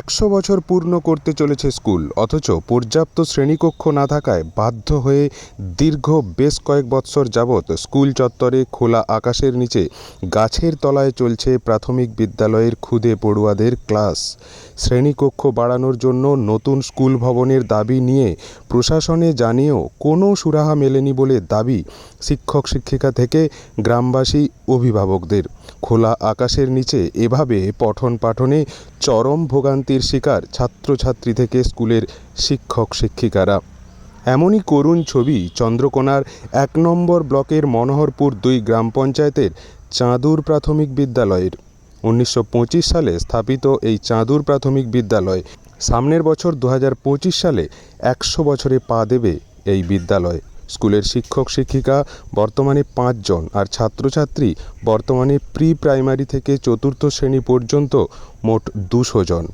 একশো বছর পূর্ণ করতে চলেছে স্কুল, অথচ পর্যাপ্ত শ্রেণীকক্ষ না থাকায় বাধ্য হয়ে দীর্ঘ বেশ কয়েক বৎসর যাবৎ স্কুল চত্বরে খোলা আকাশের নিচে গাছের তলায় চলছে প্রাথমিক বিদ্যালয়ের ক্ষুদে পড়ুয়াদের ক্লাস। শ্রেণীকক্ষ বাড়ানোর জন্য নতুন স্কুল ভবনের দাবি নিয়ে প্রশাসনে জানিয়েও কোনো সুরাহা মেলেনি বলে দাবি শিক্ষক শিক্ষিকা থেকে গ্রামবাসী অভিভাবকদের। খোলা আকাশের নিচে এভাবে পঠন পাঠনে চরম ভোগান্তির শিকার ছাত্রছাত্রী থেকে স্কুলের শিক্ষক শিক্ষিকারা। এমনই করুণ ছবি চন্দ্রকোনার এক নম্বর ব্লকের মনোহরপুর দুই গ্রাম পঞ্চায়েতের চাঁদুর প্রাথমিক বিদ্যালয়ের। উনিশশো পঁচিশ সালে স্থাপিত এই চাঁদুর প্রাথমিক বিদ্যালয় সামনের বছর দু হাজার পঁচিশ সালে একশো বছরে পা দেবে এই বিদ্যালয়। স্কুলের শিক্ষক শিক্ষিকা বর্তমানে পাঁচজন আর ছাত্রছাত্রী বর্তমানে প্রি প্রাইমারি থেকে চতুর্থ শ্রেণি পর্যন্ত মোট দুশো জন।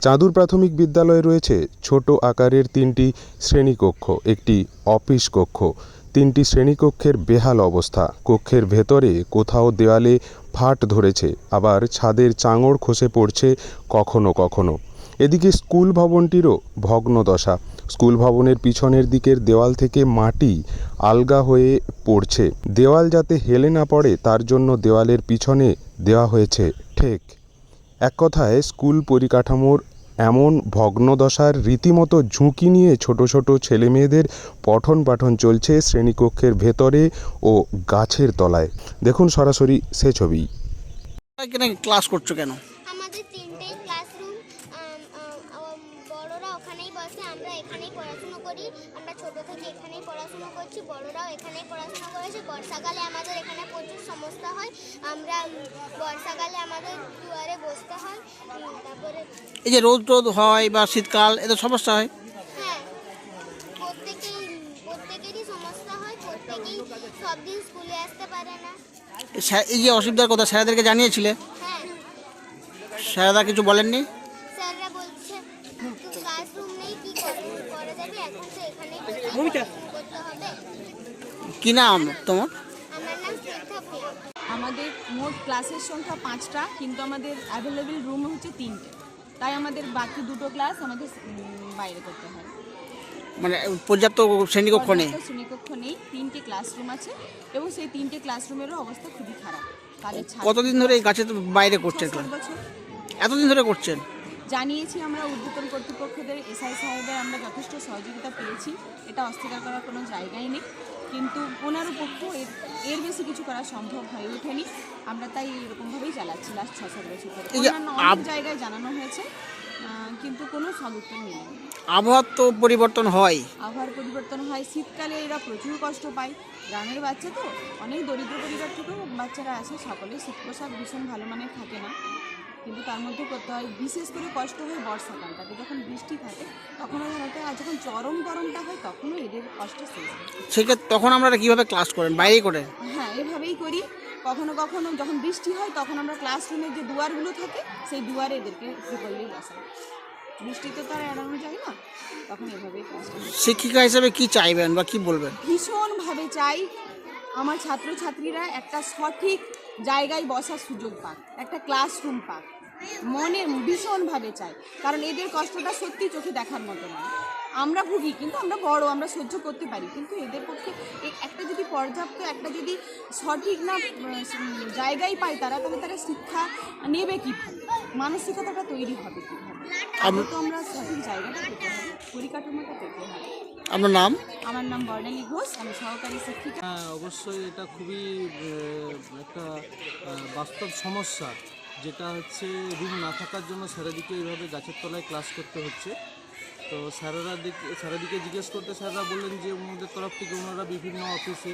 চাঁদুর প্রাথমিক বিদ্যালয়ে রয়েছে ছোট আকারের তিনটি শ্রেণীকক্ষ, একটি অফিস কক্ষ। তিনটি শ্রেণীকক্ষের বেহাল অবস্থা। কক্ষের ভেতরে কোথাও দেওয়ালে ফাট ধরেছে, আবার ছাদের চাঙড় খসে পড়ছে কখনো কখনো। এদিকে স্কুল ভবনটিরও ভগ্ন দশা। স্কুল ভবনের পিছনের দিকের দেওয়াল থেকে মাটি আলগা হয়ে পড়ছে। দেওয়াল যাতে হেলে না পড়ে, তার জন্য দেওয়ালের পিছনে দেওয়া হয়েছে ঠেক। এক কথায় স্কুল পরিকাঠামোর এমন ভগ্নদশার রীতিমতো ঝুঁকি নিয়ে ছোট ছোট ছেলেমেয়েদের পঠন পাঠন চলছে শ্রেণীকক্ষের ভেতরে ও গাছের তলায়। দেখুন সরাসরি সে ছবি। ক্লাস করছ কেন? আমরা ছোট থেকে এখানেই পড়াশুনো করছি বড়রাও এখানেই পড়াশুনো করেছে। বর্ষাকালে আমাদের এখানে প্রচুর সমস্যা হয়। আমরা বর্ষাকালে আমাদের দুয়ারে বসতে হয়। তারপরে এই যে রোদ টোদ হয় বা শীতকাল এতে সমস্যা হয়? হ্যাঁ প্রত্যেকেই প্রত্যেকেরই সমস্যা হয় প্রত্যেকেই সব দিন স্কুলে আসতে পারে না। এই স্যার- এই যে অসুবিধার কথা স্যারদেরকে জানিয়েছিলে? হ্যাঁ। স্যাররা কিছু বলেননি স্যাররা বলছে ক্লাসরুম নেই কি করে করা যাবে এখন তো এখানেই বসে ভূমিকা। করতে হবে কি নাম তোমার? আমাদের মোট ক্লাসের সংখ্যা পাঁচটা কিন্তু আমাদের অ্যাভেলেবেল রুম হচ্ছে তিনটে। তাই আমাদের বাকি দুটো ক্লাস আমাদের বাইরে করতে হয়। মানে পর্যাপ্ত শ্রেণীকক্ষ নেই? শ্রেণীকক্ষ নেই তিনটে ক্লাসরুম আছে এবং সেই তিনটে ক্লাসরুমেরও অবস্থা খুবই খারাপ। কতদিন ধরে এই গাছের বাইরে করছেন এতদিন ধরে করছেন? জানিয়েছি আমরা ঊর্ধ্বতন কর্তৃপক্ষদের এসআই সাহেবের আমরা যথেষ্ট সহযোগিতা পেয়েছি। এটা অস্বীকার করার কোনো জায়গাই নেই। কিন্তু ওনারও পক্ষ এর এর বেশি কিছু করা সম্ভব হয়ে ওঠেনি। আমরা তাই এরকমভাবেই চালাচ্ছি লাস্ট ছ সাত বছর ধরে। অন্যান্য অনেক জায়গায় জানানো হয়েছে কিন্তু কোনো সদুত্তর মিলেনি আবহাওয়ার তো পরিবর্তন হয়। আবহাওয়ার পরিবর্তন হয়। শীতকালে এরা প্রচুর কষ্ট পায়। গ্রামের বাচ্চা তো অনেক দরিদ্র পরিবার থেকেও বাচ্চারা আসে সকলে শীত পোশাক ভীষণ ভালো মানের থাকে না। কিন্তু তার মধ্যে করতে হয়। বিশেষ করে কষ্ট হয় বর্ষাকালটাতে। যখন বৃষ্টি থাকে তখন হয়তো আর যখন চরম গরমটা হয় তখনও এদের কষ্ট শেষ সেক্ষেত্রে তখন আপনারা কীভাবে ক্লাস করেন? বাইরেই করেন? হ্যাঁ এভাবেই করি। কখনো কখনো যখন বৃষ্টি হয় তখন আমরা ক্লাসরুমের যে দুয়ারগুলো থাকে সেই দুয়ারে এদেরকে করলেই বসাই বৃষ্টিতে তো আর এড়ানো যায় না তখন এভাবেই ক্লাস করি শিক্ষিকা হিসেবে কি চাইবেন বা কি বলবেন? ভীষণভাবে চাই আমার ছাত্রছাত্রীরা একটা সঠিক জায়গায় বসার সুযোগ পাক একটা ক্লাসরুম পাক। মনে ভীষণভাবে চাই কারণ এদের কষ্টটা সত্যি চোখে দেখার মতো নয়। আমরা ভুগি কিন্তু আমরা বড় আমরা সহ্য করতে পারি কিন্তু এদের পক্ষে একটা যদি পর্যাপ্ত একটা যদি সঠিক না জায়গায় পায় তারা তবে তারা শিক্ষা নেবে কীভাবে? মানসিকতাটা তৈরি হবে কীভাবে? আমরা সঠিক জায়গাটা পেতে হবে পরিকাঠামোটা পেতে হবে। আপনার নাম? আমার নাম বর্ণালী ঘোষ আমি সহকারী শিক্ষিকা। হ্যাঁ অবশ্যই এটা খুবই একটা বাস্তব সমস্যা যেটা হচ্ছে রুম না থাকার জন্য স্যারেদিকে এইভাবে গাছের তলায় ক্লাস করতে হচ্ছে। তো স্যারেরা দিকে স্যারেদিকে জিজ্ঞেস করতে স্যাররা বললেন যে ওনাদের তরফ থেকে ওনারা বিভিন্ন অফিসে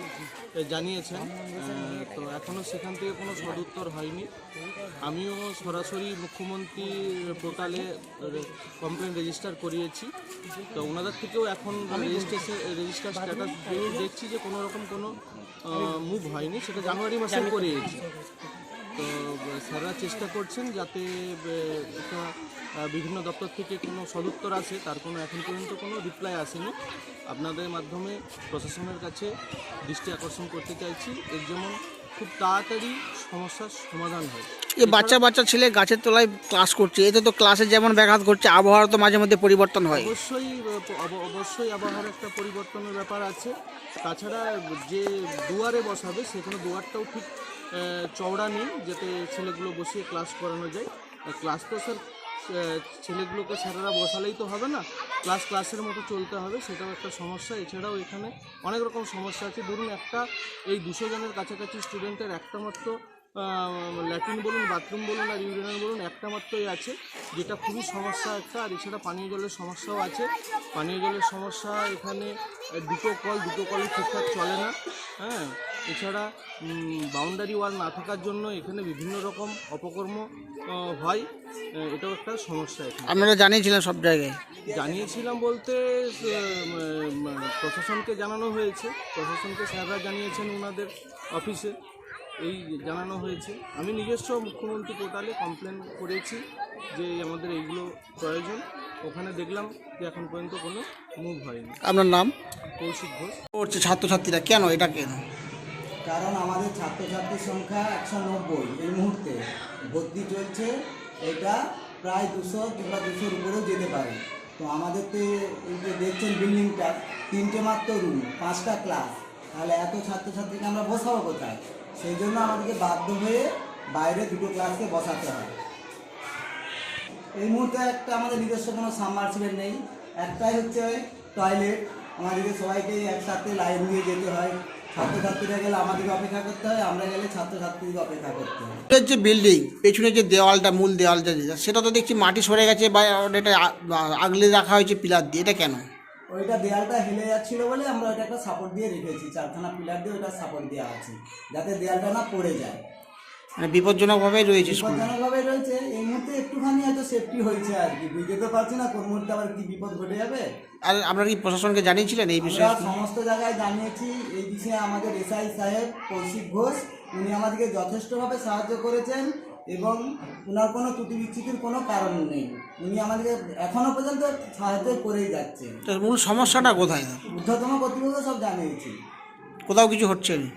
জানিয়েছেন। তো এখনও সেখান থেকে কোনো সদুত্তর হয়নি। আমিও সরাসরি মুখ্যমন্ত্রী পোর্টালে কমপ্লেন রেজিস্টার করিয়েছি। তো ওনাদের থেকেও এখন রেজিস্ট্রেশন রেজিস্টার স্ট্যাটাস দেখছি যে কোনো রকম কোনো মুভ হয়নি। সেটা জানুয়ারি মাসে করিয়েছি। স্যাররা চেষ্টা করছেন যাতে একটা বিভিন্ন দপ্তর থেকে কোনো সদুত্তর আসে তার কোনো এখন পর্যন্ত কোনো রিপ্লাই আসেনি। আপনাদের মাধ্যমে প্রশাসনের কাছে দৃষ্টি আকর্ষণ করতে চাইছি। এর যেমন খুব তাড়াতাড়ি সমস্যার সমাধান হয়। এ বাচ্চা বাচ্চা ছেলে গাছের তলায় ক্লাস করছে এতে তো ক্লাসে যেমন ব্যাঘাত ঘটছে আবহাওয়ার তো মাঝে মধ্যে পরিবর্তন হয়। অবশ্যই অবশ্যই আবহাওয়ার একটা পরিবর্তনের ব্যাপার আছে। তাছাড়া যে দুয়ারে বসাবে সেখানে দুয়ারটাও ঠিক চওড়া নেই, যাতে ছেলেগুলো বসিয়ে ক্লাস করানো যায়। ক্লাস তো স্যার ছেলেগুলোকে স্যারেরা বসালেই তো হবে না। ক্লাস ক্লাসের মতো চলতে হবে, সেটাও একটা সমস্যা। এছাড়াও এখানে অনেক রকম সমস্যা আছে। ধরুন একটা, এই দুশো জনের কাছাকাছি স্টুডেন্টের একটা মাত্র ল্যাট্রিন বলুন বাথরুম বলুন আর ইউরিনাল বলুন, একটা মাত্রই আছে, যেটা খুবই সমস্যা একটা। আর এছাড়া পানীয় জলের সমস্যাও আছে। পানীয় জলের সমস্যা এখানে দুটো কল দুটো কলই ঠিকঠাক চলে না হ্যাঁ। এছাড়া বাউন্ডারি ওয়াল না থাকার জন্য এখানে বিভিন্ন রকম অপকর্ম হয়। এটাও একটা সমস্যা এখানে। আপনারা জানিয়েছিলেন সব জায়গায়? জানিয়েছিলাম বলতে প্রশাসনকে জানানো হয়েছে। প্রশাসনকে স্যাররা জানিয়েছেন ওনাদের অফিসে। এই জানানো হয়েছে। আমি নিজস্ব মুখ্যমন্ত্রী পোর্টালে কমপ্লেন করেছি যে আমাদের এইগুলো প্রয়োজন। ওখানে দেখলাম যে এখন পর্যন্ত কোনো মুভ হয়নি। আপনার নাম? কৌশিক ঘোষ। ছাত্রছাত্রীরা। কেন? এটা কেন? কারণ আমাদের ছাত্রছাত্রীর সংখ্যা একশো নব্বই এই মুহূর্তে। ভর্তি চলছে, এটা প্রায় দুশো কিংবা দুশোর উপরেও যেতে পারে। তো আমাদের তো এই যে দেখছেন বিল্ডিংটা, তিনটে মাত্র রুম পাঁচটা ক্লাস তাহলে এত ছাত্রছাত্রীকে আমরা বসাবো কোথায়? সেই জন্য আমাদেরকে বাধ্য হয়ে বাইরে দুটো ক্লাসকে বসাতে হয়। এই মুহূর্তে একটা আমাদের নিজস্ব কোনো সাবমার্সিবল নেই। একটাই হচ্ছে টয়লেট আমাদেরকে সবাইকে একসাথে লাইন দিয়ে যেতে হয়। ছাত্রছাত্রীরা গেলে আমাদেরকে অপেক্ষা করতে হয় আমরা গেলে ছাত্রছাত্রীদের অপেক্ষা করতে হয়। এর যে বিল্ডিং পেছনে যে দেওয়ালটা মূল দেওয়ালটা যেটা, সেটা তো দেখছি মাটি সরে গেছে বা এটা আগলে রাখা হয়েছে পিলার দিয়ে এটা কেন? ওইটা দেয়ালটা হেলে যাচ্ছিল বলে আমরা ওইটা একটা সাপোর্ট দিয়ে রেখেছি চারখানা পিলার দিয়ে ওটা সাপোর্ট দেওয়া আছে যাতে দেয়ালটা না পড়ে যায়। মানে বিপজ্জনকভাবেই রয়েছে স্কুল বিপজ্জনকভাবে রয়েছে। এই মুহূর্তে একটুখানি হয়তো সেফটি হয়েছে আর কি। বুঝতে তো পারছি না কোন মুহূর্তে আবার কি বিপদ ঘটে যাবে। আর আপনারা কি প্রশাসনকে জানিয়েছিলেন এই বিষয়ে? সমস্ত জায়গায় জানিয়েছি। এই বিষয়ে আমাদের এসআই সাহেব কৌশিক ঘোষ উনি আমাদেরকে যথেষ্টভাবে সাহায্য করেছেন এবং ওনার কোনো ত্রুটি বিচ্ছুতির কোনো কারণ নেই। উনি আমাদেরকে এখনও পর্যন্ত সাহায্য করেই যাচ্ছেন। তো মূল সমস্যাটা কোথায়? ঊর্ধ্বতম কর্তৃপক্ষ সব জানিয়েছি। কোথাও কিছু হচ্ছে না?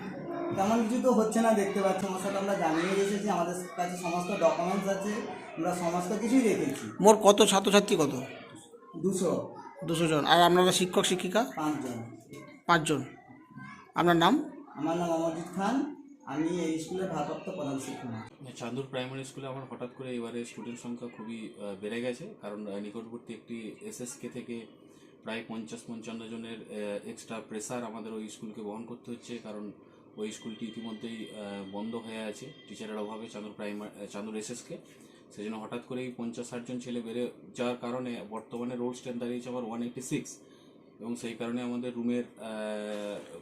তেমন কিছু তো হচ্ছে না দেখতে পাচ্ছি সমস্যাটা আমরা জানিয়ে এসেছি আমাদের কাছে সমস্ত ডকুমেন্টস আছে আমরা সমস্ত কিছুই রেখেছি। মোর কত ছাত্রছাত্রী কত? দুশো। দুশো জন। আর আপনারা শিক্ষক শিক্ষিকা? পাঁচজন। পাঁচজন। আপনার নাম? আমার নাম অমরজিৎ খান আমি এই স্কুলে ভারপ্রাপ্ত প্রধান শিক্ষক। চাঁদুর প্রাইমারি স্কুলে আমার হঠাৎ করে এবারে স্টুডেন্ট সংখ্যা খুবই বেড়ে গেছে কারণ নিকটবর্তী একটি এসএসকে থেকে প্রায় পঞ্চাশ পঞ্চান্ন জনের এক্সট্রা প্রেসার আমাদের ওই স্কুলকে বহন করতে হচ্ছে কারণ ওই স্কুলটি ইতিমধ্যেই বন্ধ হয়ে আছে। টিচারের অভাবে চাঁদুর প্রাইমারি চাঁদুর এসএসকে। সেই জন্য হঠাৎ করেই পঞ্চাশ ষাট জন ছেলে বেড়ে যাওয়ার কারণে বর্তমানে রোড স্ট্যান্ড দাঁড়িয়েছে আবার ওয়ান এইটি সিক্স। এবং সেই কারণে আমাদের রুমের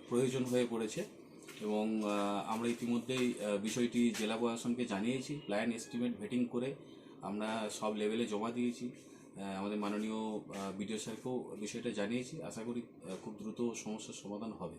প্রয়োজন হয়ে পড়েছে। এবং আমরা ইতিমধ্যেই বিষয়টি জেলা প্রশাসনকে জানিয়েছি, প্ল্যান, এস্টিমেট, ভেটিং করে আমরা সব লেভেলে জমা দিয়েছি। আমাদের মাননীয় বিডিও স্যারকেও বিষয়টা জানিয়েছি। আশা করি খুব দ্রুত সমস্যার সমাধান হবে।